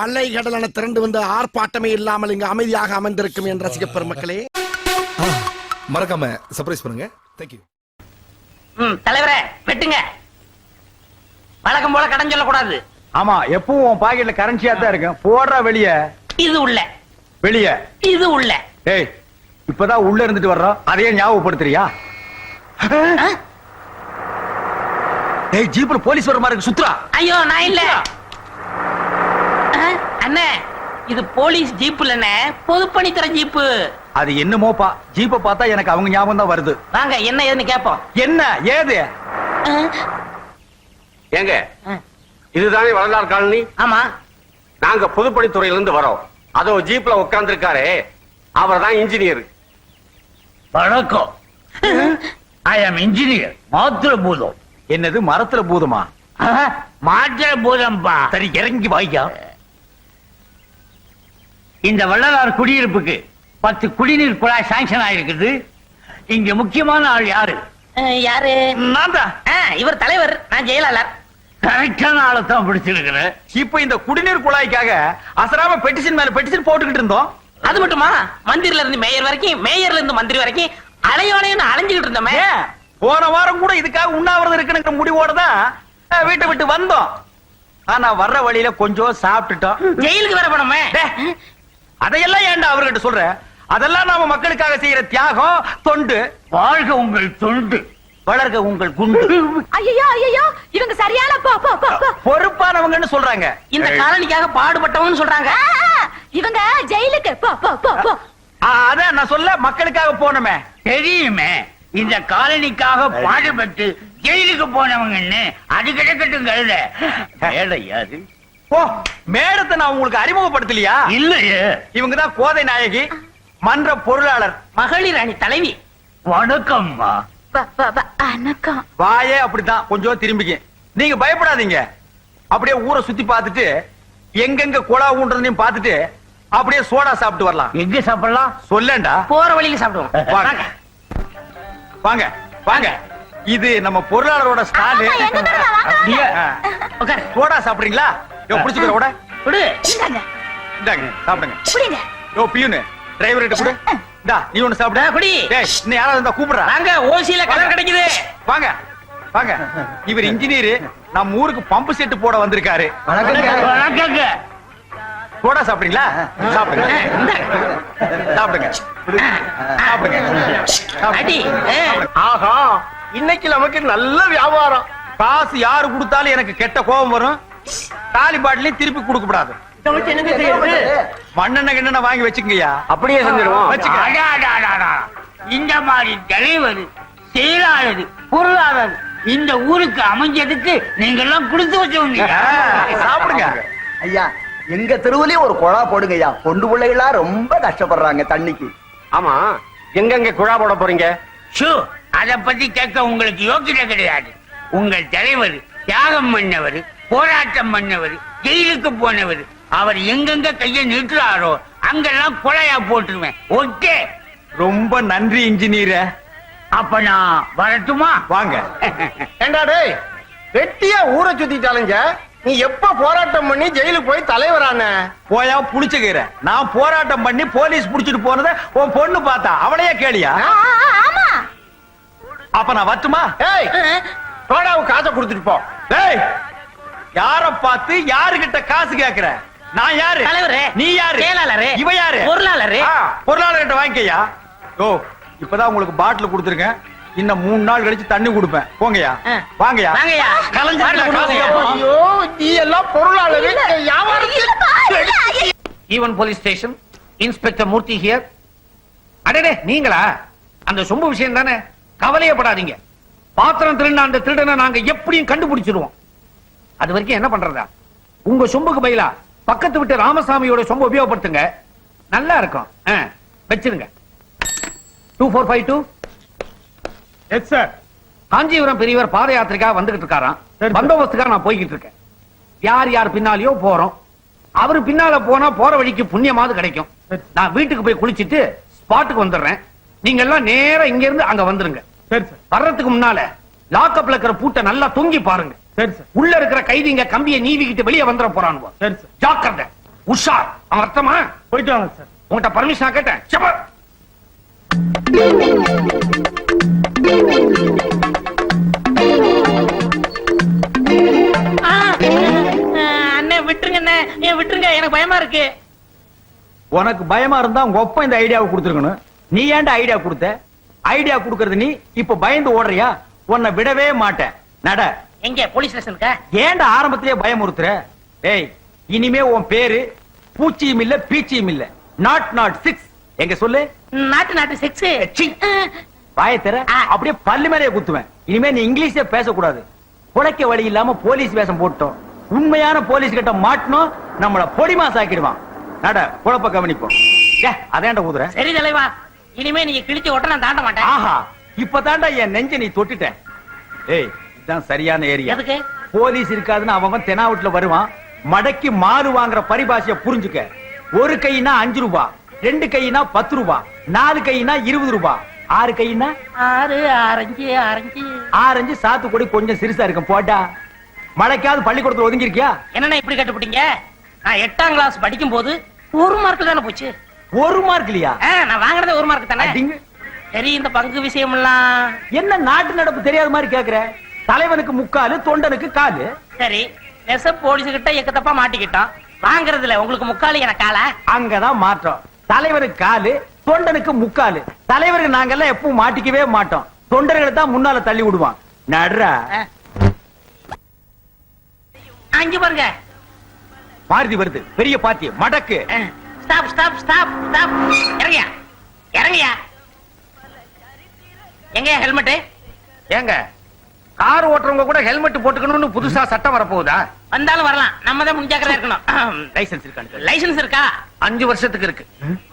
அலை கடலான திரண்டு வந்து ஆர்ப்பாட்டமே இல்லாமல் இங்கு அமைதியாக அமர்ந்திருக்கும் என் ரசிக பெருமக்களே மறக்காம சர்ப்ரைஸ் பண்ணுங்க. தேங்க்யூ ம் தலைவரே வெட்டுங்க. வழக்கம் போல கடன் சொல்லக்கூடாது. ஆமா எப்பவும் உன் பாக்கெட்ல கரன்சியா தான் இருக்கும் போடுறா வெளிய. இது உள்ள. வெளிய. இது உள்ள. டேய் இப்பதான் உள்ள இருந்துட்டு வர்றோம். அதையே ஞாபகப்படுத்துறியா? டேய் ஜீப்ல போலீஸ் வர மாதிரி சுத்துறா ஐயோ நான் இல்ல. அண்ணே இது போலீஸ் ஜீப் இல்லண்ணே பொதுப்பணித்துறை ஜீப்பு. அது என்னமோப்பா ஜீப்பை பார்த்தா எனக்கு அவங்க ஞாபகம் தான் வருது. வாங்க என்ன ஏதுன்னு கேப்போம் என்ன ஏது? ஏங்க. இதுதானே வரலாறு காலனி? ஆமா. நாங்க பொதுப்பணித்துறையில இருந்து வரோம். அதோ ஜீப்ல உட்கார்ந்து இருக்காரு அவர் தான் இன்ஜினியர். வணக்கம். ஐ ஆம் இன்ஜினியர் மாத்திர பூதம். என்னது மரத்துல பூதமா? மாத்திர பூதம்பா. சரி இறங்கி வாய்க்கா இந்த வள்ளலார் குடியிருப்புக்கு பத்து குடிநீர் குழாய் சாங்ஷன் ஆயிருக்குது. இங்க முக்கியமான ஆள் யாரு? யாரு? நான் தான் இவர் தலைவர். நான் ஜெயலலிதா கரெக்டான ஆளை தான் பிடிச்சிருக்கிறேன் இப்ப இந்த குடிநீர் குழாய்க்காக அசராம பெட்டிஷன் மேல பெட்டிஷன் போட்டுக்கிட்டு இருந்தோம். அது மட்டுமா? மந்திரில இருந்து மேயர் வரைக்கும் மேயர்ல இருந்து மந்திரி வரைக்கும் அலையோலையும் அலைஞ்சுகிட்டு இருந்தோமே. போன வாரம் கூட இதுக்காக உண்ணாவிரதம் இருக்குங்கிற முடிவோட தான் வீட்டை விட்டு வந்தோம். ஆனா வர்ற வழியில கொஞ்சம் சாப்பிட்டுட்டோம். ஜெயிலுக்கு வர போனோமே. அதையெல்லாம் ஏன்டா அவர்கிட்ட சொல்ற? அதெல்லாம் நாம மக்களுக்காக செய்யற தியாகம் தொண்டு. வாழ்க உங்கள் தொண்டு. வளர்க உங்கள் குண்டு. ஐயோ ஐயோ இவங்க சரியான போ போ போ போ. பொறுப்பானவங்கன்னு சொல்றாங்க. இந்த காலனிக்காக பாடுபட்டவன்னு சொல்றாங்க. இவங்க ஜெயிலுக்கு போ போ போ போ. ஆ, அதான் நான் சொல்ல மக்களுக்காக போனோமே. தெரியுமே இந்த காலனிக்காக பாடுபட்டு ஜெயிலுக்கு போனவங்கன்னு அது கிடக்கட்டும் கழுத ஏழை யாரு ஓ மேடத்தை நான் உங்களுக்கு அறிமுகப்படுத்தலையா? இல்லையே. இவங்க தான் கோதை நாயகி மன்ற பொருளாளர் மகளிர் அணி தலைவி. வணக்கம்மா. வ, வ, வ, வணக்கம். வாயே அப்படித்தான். கொஞ்சம் திரும்பிக்க. நீங்க பயப்படாதீங்க. அப்படியே ஊரை சுத்தி பார்த்துட்டு எங்கெங்க குழா ஊன்றதையும் பார்த்துட்டு அப்படியே சோடா சாப்பிட்டு வரலாம். எங்க சாப்பிடலாம்? சொல்லேன்டா. போற வழியில சாப்பிடுவோம். வாங்க. வாங்க. வாங்க. இது நம்ம பொருளாளரோட ஸ்டாலு. கூட சோடா சாப்பிடுறீங்களா? யோ புடிச்சுக்கிற கூட. விடு இந்தாங்க. இந்தாங்க சாப்பிடுங்க. புடிங்க யோ பியூனு. டிரைவர் கிட்ட கொடு. இந்தா நீ ஒண்ணு சாப்பிடு. குடி. டேய் இன்னும் யாராவது இருந்தா கூப்பிடுறா. வாங்க ஓசியில கலர் கிடைக்குது. வாங்க. வாங்க. இவர் இன்ஜினியர். நம்ம ஊருக்கு பம்பு செட்டு போட வந்திருக்காரு. வணக்கங்க. சோடா சாப்பிடுறீங்களா? சாப்பிடுங்க. சாப்பிடுங்க. சாப்பிடுங்க. ஆஹா. இன்னைக்கு நமக்கு நல்ல வியாபாரம். காசு யாரு கொடுத்தாலும் எனக்கு கெட்ட கோபம் வரும். காலி பாட்டிலையும் திருப்பி கொடுக்க கூடாது மண்ணெண்ணெய் கிண்ணெண்ணெய் வாங்கி வச்சுக்கங்கய்யா. அப்படியே செஞ்சிருவோம். இந்த மாதிரி தலைவர் செயலாளர் பொருளாளர் இந்த ஊருக்கு அமைஞ்சதுக்கு நீங்க எல்லாம் கொடுத்து வச்சவங்க. சாப்பிடுங்க. ஐயா எங்க தெருவுலயே ஒரு குழா போடுங்க ஐயா பொண்டு பிள்ளைகளா ரொம்ப கஷ்டப்படுறாங்க தண்ணிக்கு. ஆமா எங்கெங்க குழா போட போறீங்க? ஷோ அத பத்தி கேட்க உங்களுக்கு யோக்கியதை கிடையாது. உங்கள் தலைவர் தியாகம் பண்ணவர் போராட்டம் பண்ணவர் ஜெயிலுக்கு போனவர் அவர் எங்கெங்க கைய நிறுத்துறாரோ அங்கெல்லாம் கொலையா போட்டுருவேன். ஓகே? ரொம்ப நன்றி இன்ஜினியர். அப்ப நான் வரட்டுமா? வாங்க. ஏண்டா டேய் வெட்டியா ஊரை சுத்திட்டாலுங்க நீ எப்ப போராட்டம் பண்ணி ஜெயிலுக்கு போய் தலைவரான? போயா புடிச்சுக்கிற நான் போராட்டம் பண்ணி போலீஸ் புடிச்சிட்டு போனத உன் பொண்ணு பார்த்தா அவளையே கேளியா? ஆ, ஆ, ஆமா. அப்ப நான் வரட்டுமா? ஏய் சோடாவுக்கு காசை கொடுத்துட்டு போ. டேய் யார பார்த்து யாருகிட்ட காசு கேக்குற? நான் யாரு? தலைவரே. நீ யாரு? செயலாளரே. இவ யாரு? பொருளாளரே. ஆ, பொருளாளர்கிட்ட வாங்கிக்கய்யா ஓ இப்பதான் உங்களுக்கு பாட்டில் கொடுத்துருக்கேன். இன்னும் மூணு நாள் கழிச்சு தண்ணி கொடுப்பேன். காசு கொடுங்க. கேட்போம். ஐயோ நீ எல்லாம் பொருளாளர். ஐயா. Even police station inspector Murthy here. அடடே நீங்களா? அந்த சொம்பு விஷயம் தானே? கவலையப்படாதீங்க. பாத்திரம் திருடின அந்த திருடனை நாங்க எப்படியும் கண்டுபிடிச்சிருவோம். அது வரைக்கும் என்ன பண்றதா? உங்க சொம்புக்கு பதிலா பக்கத்து விட்டு ராமசாமியோட சொம்பு உபயோகப்படுத்துங்க. நல்லா இருக்கும். வச்சிருங்க. Two four five two yes sir Kanchipuram பெரியவர் பாத யாத்திரைக்காக வந்துகிட்டு இருக்காராம். பந்தோபஸ்துக்காக நான் போய்கிட்டு இருக்கேன். யார் யார் பின்னாலயோ போறோம். அவரு பின்னால போனா போற வழிக்கு புண்ணியமாவது கிடைக்கும். நான் வீட்டுக்கு போய் குளிச்சிட்டு ஸ்பாட்டுக்கு வந்துடுறேன். நீங்க எல்லாம் நேரா இங்க இருந்து அங்க வந்துருங்க. சரி சார். வர்றதுக்கு முன்னால லாக்கப்ல இருக்கிற பூட்டை நல்லா தொங்கி பாருங்க. சரி சார். உள்ள இருக்கிற கைதிங்க கம்பியை நீவிக்கிட்டு வெளியே வந்துட போறானுவோ. சரி சார். ஜாக்கிரதை. உஷார். அவன் அர்த்தமா? போயிட்டு வாங்க சார். உன்கிட்ட பர்மிஷன் கேட்டேன். செப்ப ஆ, ஆ, அண்ணே விட்டுருங்க அண்ணே. ஏன் விட்டுருங்க. எனக்கு பயமா இருக்கு. உனக்கு பயமா இருந்தா உங்க ஒப்பம் இந்த ஐடியாவை கொடுத்துருக்கணும். நீ ஏன்டா ஐடியா கொடுத்த? ஐடியா கொடுக்கறது நீ இப்ப பயந்து ஓடுறியா? உன்னை விடவே மாட்டேன். நட. எங்க? போலீஸ் ஸ்டேஷனுக்கா? ஏன்டா ஆரம்பத்திலேயே பயமுறுத்துற? ஏய் இனிமே உன் பேரு பூச்சியும் இல்ல பீச்சியும் இல்ல. நாட் நாட் சிக்ஸ் எங்க சொல்லு? நாட்டு நாட்டு செக்ஸ் சீ. வாயை தர அப்படியே பல்லு மேலே குத்துவேன். இனிமே நீ இங்கிலீஷே பேசக்கூடாது. புழைக்க வழி இல்லாம போலீஸ் வேஷம் போட்டோம். உண்மையான போலீஸ் கிட்ட மாட்டணும் நம்மள பொடிமா சாக்கிடுவான் நட குழப்ப கவனிப்போம். அதேண்ட ஊதுற. சரி தலைவா. இனிமே நீங்க கிழிச்சு ஓட்ட நான் தாண்ட மாட்டேன். ஆஹா இப்பதான்டா என் நெஞ்ச நீ தொட்டுட்ட. ஏய் இதான் சரியான ஏரியா. எதுக்கு? போலீஸ் இருக்காதுன்னு அவன் தெனாவட்டுல வருவான். மடக்கி மாறு வாங்குற பரிபாஷைய புரிஞ்சுக்க. ஒரு கைனா அஞ்சு ரூபா ரெண்டு கைனா பத்து ரூபா நாலு கைனா இருபது ரூபா. ஆறு கைனா? ஆறு ஆரஞ்சு ஆரஞ்சு. ஆரஞ்சு சாத்துக்குடி கொஞ்சம் சிறுசா இருக்கும். போட்டா மழைக்காவது பள்ளிக்கூடத்துல ஒதுங்கி இருக்கியா என்னண்ணே இப்படி கட்டுப்பிட்டீங்க? நான் எட்டாம் கிளாஸ் படிக்கும் போது ஒரு மார்க் தானே போச்சு. ஒரு மார்க் இல்லையா? நான் வாங்கினதே ஒரு மார்க் தானே. சரி இந்த பங்கு விஷயம் எல்லாம் என்ன நாட்டு நடப்பு தெரியாத மாதிரி கேக்குற? தலைவனுக்கு முக்காலு தொண்டனுக்கு காலு. சரி நெச போலீஸ் கிட்ட எக்கத்தப்பா மாட்டிக்கிட்டோம். வாங்குறதுல உங்களுக்கு முக்காலி எனக்கு காலா? அங்கதான் மாற்றம். தலைவனுக்கு காலு தொண்டனுக்கு முக்காலு. தலைவருக்கு நாங்கெல்லாம் எப்பவும் மாட்டிக்கவே மாட்டோம். தொண்டர்களை தான் முன்னால தள்ளி விடுவான். நடுறா. அங்க பாருங்க. மாருதி வருது. பெரிய பாத்தி மடக்கு. ஸ்டாப் ஸ்டாப் ஸ்டாப் ஸ்டாப் இறங்கியா? இறங்கியா? எங்க ஹெல்மெட் ஏங்க கார் ஓட்டுறவங்க கூட ஹெல்மெட் போட்டுக்கணும்னு புதுசா சட்டம் வரப்போகுதா? வந்தாலும் வரலாம். நம்ம தான் முன்ஜாக்கிரதா இருக்கணும் லைசன்ஸ் இருக்கான்னு லைசென்ஸ் இருக்கா? அஞ்சு வருஷத்துக்கு இருக்கு.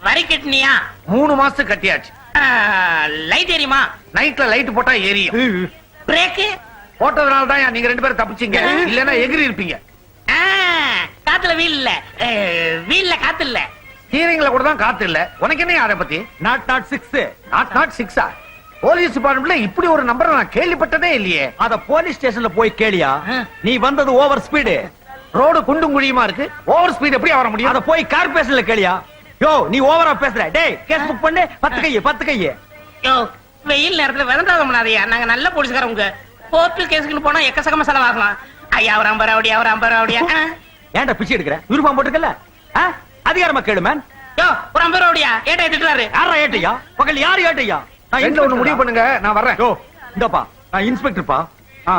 வரி கட்டினியா? மூணு மாசத்துக்கு கட்டியாச்சு. லைட் எரியுமா? நைட்ல லைட் போட்டா எரியும். பிரேக்கு போட்டதுனால தான் நீங்க ரெண்டு பேரும் தப்பிச்சீங்க. இல்லன்னா எகிரி இருப்பீங்க. காத்துல வீல் இல்ல. வீல்ல காத்து இல்ல. ஸ்டீரிங்ல கூட தான் காத்து இல்ல. உனக்கு என்ன அதை பத்தி? Nought nought six nought nought சிக்ஸா போலீஸ் டிபார்ட்மெண்ட்ல இப்படி ஒரு நம்பரை நான் கேள்விப்பட்டதே இல்லையே. அத போலீஸ் ஸ்டேஷன்ல போய் கேளியா. நீ வந்தது ஓவர் ஸ்பீடு ரோடு குண்டும் குழியுமா இருக்கு? ஓவர் ஸ்பீட் எப்படி வர முடியும்? அத போய் கார்பரேஷன்ல கேளியா? யோ நீ ஓவரா பேசுற. டேய் கேஸ் புக் பண்ணு. பத்து கையே பத்து கையே. யோ வெயில் நேரத்துல விதண்டாத பண்ணாதயா நாங்க நல்ல போலீஸ்காரங்க கோர்ட்டு கேஸுக்குன்னு போனா எக்கச்சக்கமா செலவாகலாம். ஐயா அவர் அம்பர் அவடியா அவர் அம்பர் அவடியா ஏன்டா பிச்சை எடுக்கிற? யூனிஃபார்ம் போட்டுக்கல? அதிகாரமா கேளு மேன் யோ ஒரு அம்பர் அவடியா ஏட்டா திட்டுறாரு. யாரா ஏட்டையா? பகல் யாரு ஏட்டையா? நான் ஒண்ணு முடிவு. பண்ணுங்க நான் வர்றேன். யோ இந்தப்பா நான் இன்ஸ்பெக்டர்ப்பா ஆ.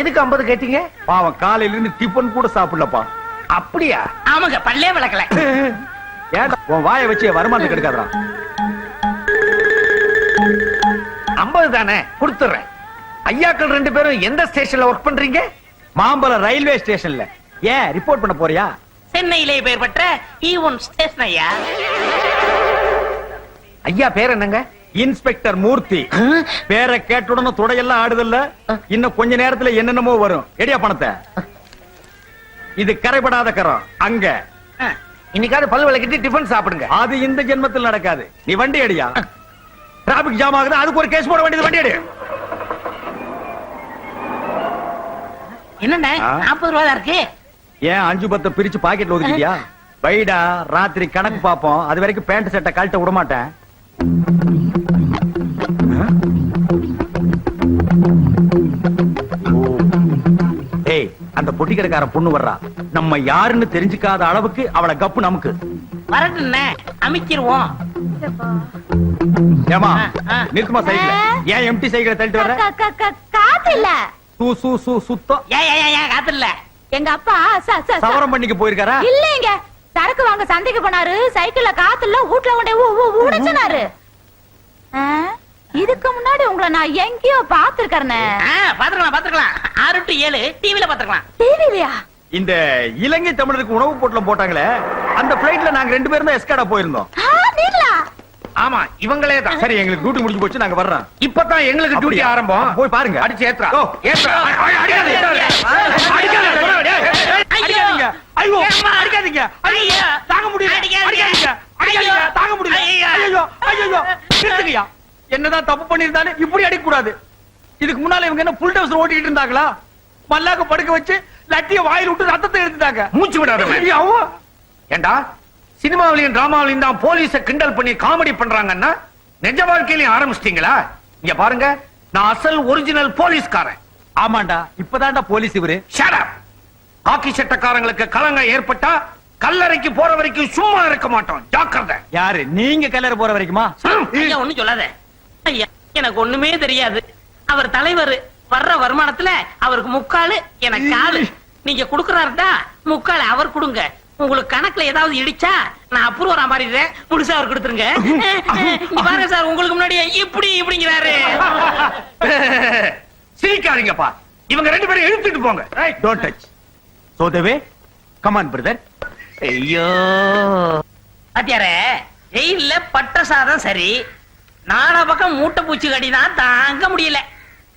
எதுக்கு 50 கேட்டீங்க? பாவம் காலையில இருந்து டிபன் கூட சாப்பிடலப்பா. அப்படியா? ஆமாங்க பல்லே விளக்கல. ஏன்டா உன் வாயை வச்சு வருமானம் கெடுக்காதடா 50 தானே கொடுத்துறேன். ஐயாக்கள் ரெண்டு பேரும் எந்த ஸ்டேஷன்ல ஒர்க் பண்றீங்க? மாம்பலம் ரயில்வே ஸ்டேஷன்ல. ஏன் ரிப்போர்ட் பண்ண போறியா? சென்னையிலே பெயர் பெற்ற ஈவன் ஸ்டேஷன் ஐயா. ஐயா பேர் என்னங்க? இன்ஸ்பெக்டர் மூர்த்தி. பேரை கேட்ட உடனே துடையெல்லாம் ஆடுதல்ல? இன்னும் கொஞ்ச நேரத்துல என்னென்னமோ வரும். எடியா பணத்தை? இது கரைபடாத கரம். அங்க. இன்னைக்காவது பல் விளக்கிட்டு டிஃபன் சாப்பிடுங்க. அது இந்த ஜென்மத்தில் நடக்காது. நீ வண்டி அடியா டிராபிக் ஜாம் ஆகுது. அதுக்கு ஒரு கேஸ் போட வேண்டியது வண்டி அடி என்னண்ணே? நாற்பது ரூபா இருக்கு? ஏன் அஞ்சு பத்தை பிரிச்சு பாக்கெட்ல ஒதுக்கிட்டியா? வைடா ராத்திரி கணக்கு பாப்போம் அது வரைக்கும் பேண்ட் சட்டை கழட்ட விட மாட்டேன். ஏய் அந்த பொட்டி கடைக்கார பொண்ணு வர்றா. நம்ம யாருன்னு தெரிஞ்சுக்காத அளவுக்கு அவளை கப்பு நமக்கு. வரட்டுண்ணே அமைச்சிருவோம் ஏமா. நிறுத்துமா சைக்கிள். ஏன் எம்டி சைக்கிளை தள்ளிட்டு க- காத்து இல்ல சூ சூ சூ சுத்தம். ஏன் ஏன் ஏன், ஏன் காத்து இல்ல எங்க அப்பா ச- ச- ச- சவரம் பண்ணிக்கு போயிருக்காரா? இல்லைங்க. சரக்கு வாங்க சந்தைக்கு போனாரு. சைக்கிள்ல காத்து இல்ல வீட்ல கொண்டே உடைச்சனாரு. இதுக்கு முன்னாடி உங்களை நான் எங்கேயோ பாத்துருக்கேன் ஆ, பாத்துக்கலாம் பாத்துக்கலாம் ஆறு டு ஏழு டிவில பாத்துக்கலாம் டிவிலயா இந்த இலங்கை தமிழருக்கு உணவு பொட்டலம் போட்டாங்களே அந்த பிளைட்ல நாங்க ரெண்டு பேரும் தான் எஸ்காடா போயிருந்தோம். ஆமா இவங்களே தான் சரி எங்களுக்கு டியூட்டி முடிஞ்சு போச்சு நாங்க வர்றோம். இப்பதான் எங்களுக்கு டியூட்டி? ஆரம்பம். போய் பாருங்க. அடிச்சு டேய், டேய். அடிக்காதீங்க. ஐயோ? அடிக்காதீங்க. ஐயோ. தாங்க முடியல. அடிக்காதீங்க. அடிக்காதீங்க. தாங்க முடியல. ஐயோ. ஐயோ. நிறுத்துங்கய்யா. என்னதான் தப்பு பண்ணிருந்தாலும் இப்படி அடிக்க கூடாது இதுக்கு முன்னால இவங்க என்ன புல் டவுஸ் ஓட்டிட்டு இருந்தாங்களா? மல்லாக்க படுக்க வச்சு லட்டிய வாயில விட்டு ரத்தத்தை எடுத்துட்டாங்க. மூச்சு விடாத. ஏண்டா? சினிமாவிலையும் டிராமாவிலையும் தான் போலீஸ கிண்டல் பண்ணி காமெடி பண்றாங்கன்னா நிஜ வாழ்க்கையிலையும் ஆரம்பிச்சிட்டீங்களா? இங்க பாருங்க நான் அசல் ஒரிஜினல் போலீஸ்காரன். ஆமாண்டா இப்பதான்டா போலீஸ் இவரு! காக்கி சட்டக்காரங்களுக்கு கலங்க ஏற்பட்டா கல்லறைக்கு போற வரைக்கும் சும்மா இருக்க மாட்டோம். ஜாக்கிரதை. யாரு நீங்க கல்லறை போற வரைக்குமா? ஐயா ஒண்ணும் சொல்லாத. ஐயா எனக்கு ஒண்ணுமே தெரியாது. அவர் தலைவர் வர்ற வருமானத்துல அவருக்கு முக்காலு எனக்கு காலு. நீங்க குடுக்கறாருடா முக்காலு அவர் கொடுங்க. உங்களுக்கு கணக்குல ஏதாவது இடிச்சா நான் அப்ரூவரா மாறிடுறேன் முழுசா அவர் கொடுத்துருங்க. பாருங்க சார் உங்களுக்கு முன்னாடி இப்படி இப்படிங்கிறாரு. சிரிக்காதீங்கப்பா. இவங்க ரெண்டு பேரும் இழுத்துட்டு போங்க. டோன்ட் டச் சோ தேவே கமான் பிரதர் ஐயோ. பாத்தியாரே ஜெயில்ல பட்ட சாதம் சரி நாலா பக்கம் மூட்டை பூச்சி கடி தான் தாங்க முடியல.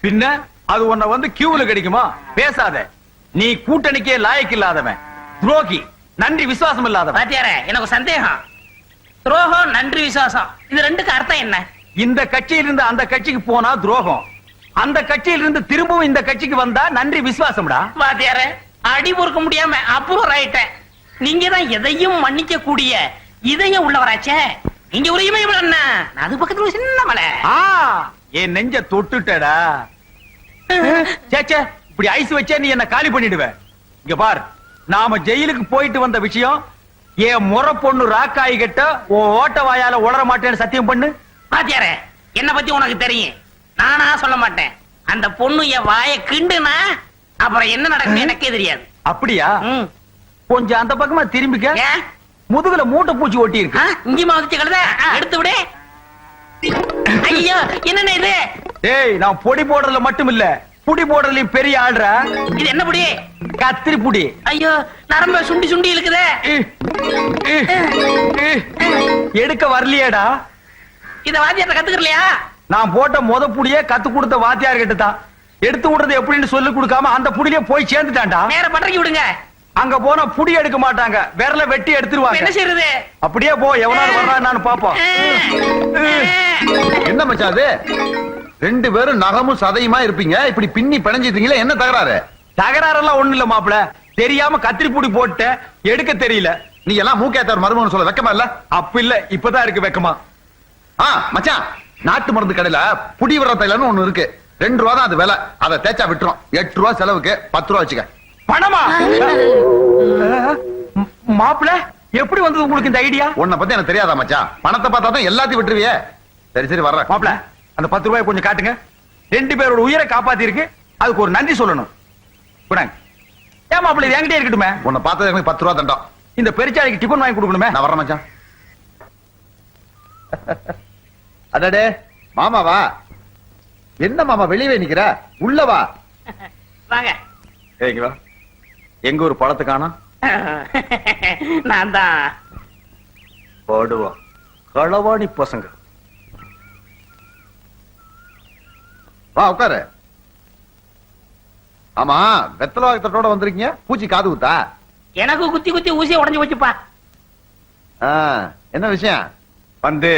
பின்ன அது உன்னை வந்து கியூல கிடைக்குமா? பேசாத. நீ கூட்டணிக்கே லாயக்கு இல்லாதவன் துரோகி. நன்றி விசுவாசம் இல்லாதவன் பாத்தியாரே எனக்கு சந்தேகம். துரோகம் நன்றி விசுவாசம். இது ரெண்டுக்கு அர்த்தம் என்ன? இந்த கட்சியிலிருந்து அந்த கட்சிக்கு போனா துரோகம். அந்த கட்சியிலிருந்து திரும்பவும் இந்த கட்சிக்கு வந்தா நன்றி விசுவாசம்டா. வாத்தியாரே அடி பொறுக்க முடியாம அப்ரூவர் ஆயிட்டேன். நீங்க தான் எதையும் மன்னிக்க கூடிய இதயம் உள்ளவராச்சே. நீங்க ஒரு இமயம் என்ன அது பக்கத்துல ஒரு சின்ன மலை. ஆ என் நெஞ்ச தொட்டுட்டடா. சேச்சே இப்படி ஐஸ் வச்சே நீ என்ன காலி பண்ணிடுவ. இங்க பார். நாம ஜெயிலுக்கு போயிட்டு வந்த விஷயம் என் முறை பொண்ணு ராக்காயி கிட்ட உன் ஓட்ட வாயால உளர மாட்டேன்னு சத்தியம் பண்ணு. வாத்தியாரே என்ன பத்தி உனக்கு தெரியும். நானா சொல்ல மாட்டேன். அந்த பொண்ணு என் வாய கிண்டுனா அப்புறம் என்ன நடக்கும் எனக்கே தெரியாது. அப்படியா. கொஞ்சம் அந்த பக்கமா திரும்பிக்க. முதுகுல மூட்டை பூச்சி ஒட்டி இருக்கு. இங்கேயுமா வந்துச்சு கழுத. எடுத்து விடு. ஐயோ என்னண்ணே இது? டேய் நான் பொடி போடுறதுல மட்டும் இல்ல. புடி போடுறதுலயும் பெரிய ஆள்ற. இது என்ன புடி? கத்திரி புடி. ஐயோ நரம்ப சுண்டி சுண்டி இழுக்குதே. இ, இ, இ. எடுக்க வரலையேடா. இத வாத்தியார்ட்ட கத்துக்கலையா நான் போட்ட முத புடியே கத்து கொடுத்த வாத்தியார் கிட்ட தான் எடுத்து விடுறது எப்படின்னு சொல்லி கொடுக்காம அந்த புடியிலே போய் சேர்ந்துட்டான்டா. நேர பட்டறைக்கு விடுங்க. அங்க போனா புடி எடுக்க மாட்டாங்க. விரல வெட்டி இப்ப என்ன எடுத்துருவாங்க செய்யறது அப்படியே போ எவனாவது வர்றான்னு பாப்போம். என்ன மச்சான் அது? ரெண்டு பேரும் நகமும் சதையுமா இருப்பீங்க? இப்படி பின்னி பிணைஞ்சிட்டீங்களே என்ன தகராறு? தகராறெல்லாம் ஒண்ணு இல்ல மாப்பிள. தெரியாம கத்திரி புடி போட்டேன். எடுக்க தெரியல. நீ எல்லாம் மூக்கேத்தவர் மருமகன் சொல்ல வெக்கமா இல்ல? அப்ப இல்ல இப்பதான் இருக்கு வெக்கமா. ஆ மச்சான் நாட்டு மருந்து கடையில புடி விடுற தைலன்னு ஒண்ணு இருக்கு. ரெண்டு ரூபா தான் அது விலை. அதை தேய்ச்சா விட்டுரும். எட்டு ரூபா செலவுக்கு பத்து ரூபா வச்சுக்க. பணமா? மாப்பிள எப்படி வந்தது உங்களுக்கு இந்த ஐடியா? உன்னை பத்தி எனக்கு தெரியாதா மச்சான்? பணத்தை பார்த்தா தான் எல்லாத்தையும் விட்டுருவியே. சரி சரி வர்றேன். மாப்பிள அந்த பத்து ரூபாய் கொஞ்சம் காட்டுங்க. ரெண்டு பேரோட உயிரை காப்பாத்தி இருக்கு அதுக்கு ஒரு நன்றி சொல்லணும். குடாங்க ஏன் மாப்பிள இது என்கிட்டே இருக்கட்டுமே? உன்னை பார்த்தது எனக்கு பத்து ரூபா தண்டம். இந்த பெருச்சாளிக்கு டிபன் வாங்கி கொடுக்கணுமே? நான் வர்றேன் மச்சான். அடடே. மாமாவா என்ன மாமா வெளியவே நிக்கிற? உள்ள வா. வாங்க. ஏங்க வா. எங்க ஒரு பழத்தை காணோம் நான் தான். போடுவோம். களவாணி பசங்க. வா உட்காரு. ஆமா வெத்தலை வாக்கத்தோட வந்திருக்கீங்க? பூச்சி காது குத்தா? எனக்கு குத்தி குத்தி ஊசி உடைஞ்சு போச்சுப்பா. ஆ, என்ன விஷயம்? வந்து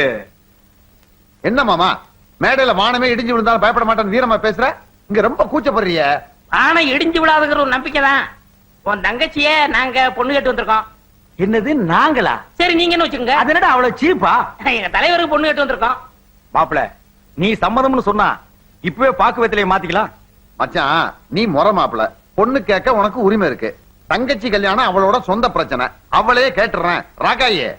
என்ன மாமா? மேடையில வானமே இடிஞ்சு விழுந்தாலும் பயப்பட மாட்டேன்னு வீரமா பேசுற? இங்க ரொம்ப கூச்சப்படுறிய. ஆனா இடிஞ்சு விடாதுங்கிற ஒரு நம்பிக்கை தான். உன் தங்கச்சிய நாங்க பொண்ணு கேட்டு வந்திருக்கோம். என்னது நாங்களா? சரி நீங்க என்ன வச்சுக்கோங்க? அது என்னடா அவ்வளவு சீப்பா? எங்க தலைவருக்கு பொண்ணு கேட்டு வந்திருக்கோம். மாப்பிள நீ சம்மதம்னு சொன்னா இப்பவே பாக்கு வெத்தலையை மாத்திக்கலாம் மச்சான் நீ முறை மாப்பிள. பொண்ணு கேட்க உனக்கு உரிமை இருக்கு. தங்கச்சி கல்யாணம் அவளோட சொந்த பிரச்சனை. அவளே கேட்டுறேன். ராகாயே.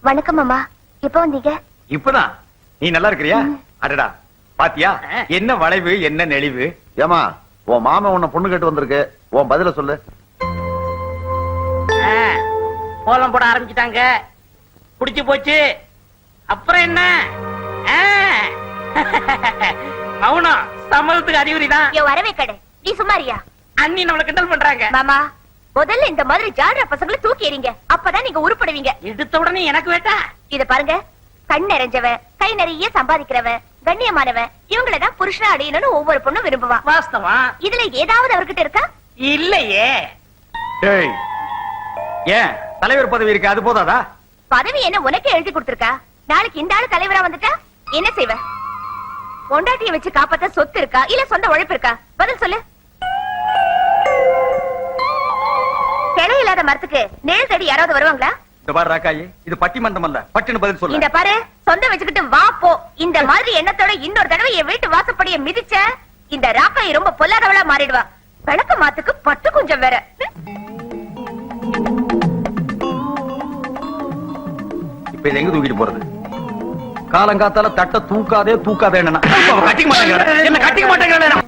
வணக்கம் அம்மா எப்போ வந்தீங்க? இப்பதான் நீ நல்லா இருக்கிறியா? அடடா. பாத்தியா? என்ன வளைவு என்ன நெளிவு? ஏமா உன் மாமா உன்னை பொண்ணு கேட்டு வந்திருக்கு. உன் பதில சொல்லு. ஆ, கோலம் போட ஆரம்பிச்சிட்டாங்க. குடிச்சு போச்சு. அப்புறம் என்ன? ஆ. மௌனம் சம்மதத்துக்கு அறிகுறி தான். என் வரவே கடை. நீ சும்மாரியா அண்ணி நம்மள கிண்டல் பண்றாங்க. மாமா முதல்ல இந்த மாதிரி ஜாடுற பசங்களை தூக்கி எறிங்க. அப்பதான் நீங்க உருப்படுவீங்க. எடுத்த உடனே எனக்கு வேட்டா. இத பாருங்க. கண் நிறைஞ்சவன் கை நிறைய சம்பாதிக்கிறவன் கண்ணியமானவன் இவங்களை தான் புருஷனா அடையணும்னு ஒவ்வொரு பொண்ணும் விரும்புவான். வாஸ்தவம் இதுல ஏதாவது அவர்கிட்ட இருக்கா? இல்லையே. ஏய் ஏன்? தலைவர் பதவி இருக்கு அது போதாதா? பதவி என்ன உனக்கே எழுதி கொடுத்திருக்கா? நாளைக்கு இந்த ஆளு தலைவரா வந்துட்டா? என்ன செய்வ? பொண்டாட்டிய வச்சு காப்பாத்த சொத்து இருக்கா? இல்ல சொந்த உழைப்பு இருக்கா? பதில் சொல்லு. கிளை இல்லாத மரத்துக்கு நேல் தேடி யாராவது வருவாங்களா? இந்த பாரு ராக்காயி இது பட்டிமன்றம் அல்ல. பட்டின பதில் சொல்ல. இந்த பாரு சொந்த வச்சுக்கிட்டு வா போ. இந்த மாதிரி எண்ணத்தோட இன்னொரு தடவை என் வீட்டு வாசப்படிய மிதிச்ச இந்த ராக்காய் ரொம்ப பொல்லாதவளா மாறிடுவா. விளக்கு மாத்துக்கு பட்டு கொஞ்சம் வேற. இப்ப இதை எங்க தூக்கிட்டு போறது? காலங்காத்தால தட்ட தூக்காதே தூக்காதே என்ன கட்டிக்க மாட்டேங்கிறேன் என்ன கட்டிக்க மாட்டேங்கிறேன்